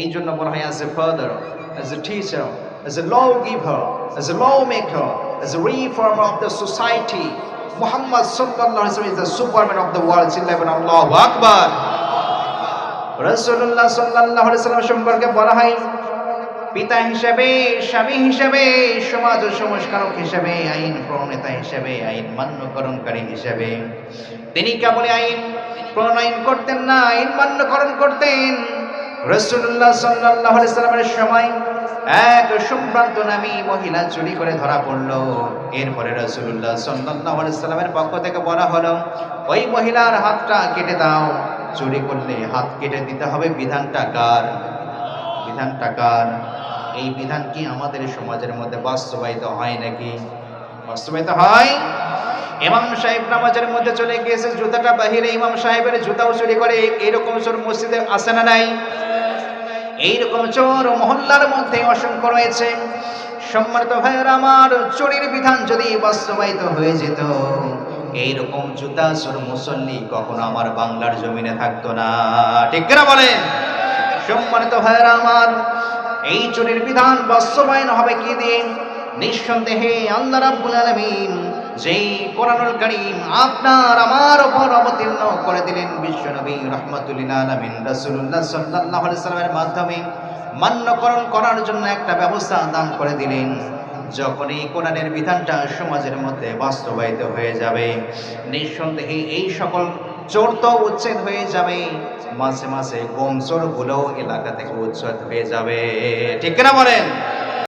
এই জন্য বলা হয় as a father as a teacher as a law giver as a law maker as a reformer of the society Muhammad সাল্লাল্লাহু is the superman of the world চিল্লাবেন আল্লাহু আকবার। সম্পর্কে বলা হয়, পিতা হিসেবে, স্বামী হিসেবে, সমাজ সংস্কারক হিসেবে, আইন প্রণেতা হিসেবে, আইন মান্যকরণকারী হিসেবে। তিনি কেবল আইন প্রণয়ন করতেন না, আইন মান্যকরণ করতেন। রসুল্লাহ সাল্লাহ সাল্লামের সময় এক সম্ভ্রান্ত নামী মহিলা চুরি করে ধরা পড়ল। এরপরে রসুল্লাহ সাল্লাহ সাল্লামের পক্ষ থেকে বলা হলো, ওই মহিলার হাতটা কেটে দাও। চুরি করলে হাত কেটে দিতে হবে। বিধানটা কার? বিধানটা কার? এই বিধান কি আমাদের সমাজের মধ্যে বাস্তবায়িত হয় নাকি? বাস্তবায়িত হয়। ইমাম সাহেব নামাজের মধ্যে চলে গিয়েছে, জুতাটা বাহিরে ইমাম সাহেবের জুতাও চুরি করে এইরকম চোর মসজিদে আসে না নাই? এইরকম চোর মহল্লার মধ্যে অসংখ্য রয়েছে। সম্মানিত ভাইয়ের, আমার চুরির বিধান যদি বাস্তবায়িত হয়ে যেত, এইরকম জুতা চোর মুসল্লি কখনো আমার বাংলার জমিনে থাকতো না। ঠিক না বলেন? সম্মানিত ভাইয়েরা, আমার এই চোরের বিধান বাস্তবায়ন হবে কি দিন নিঃসন্দেহে আল্লাহ রাব্বুল আলামিন যেই কোরআনুল কারীম আপনার আমার উপর অবতীর্ণ করে দিলেন বিশ্বনবী রাহমাতুল্লিল আলামিন মাধ্যমে মান্যকরণ করার জন্য একটা ব্যবস্থা দান করে দিলেন। যখন এই কোরআনের বিধানটা সমাজের মধ্যে বাস্তবায়িত হয়ে যাবে, নিঃসন্দেহে এই সকল চোর তো উচ্ছেদ হয়ে যাবে মাসে মাসে কম চোরগুলো এলাকা থেকে উচ্ছেদ হয়ে যাবে। ঠিক না বলেন?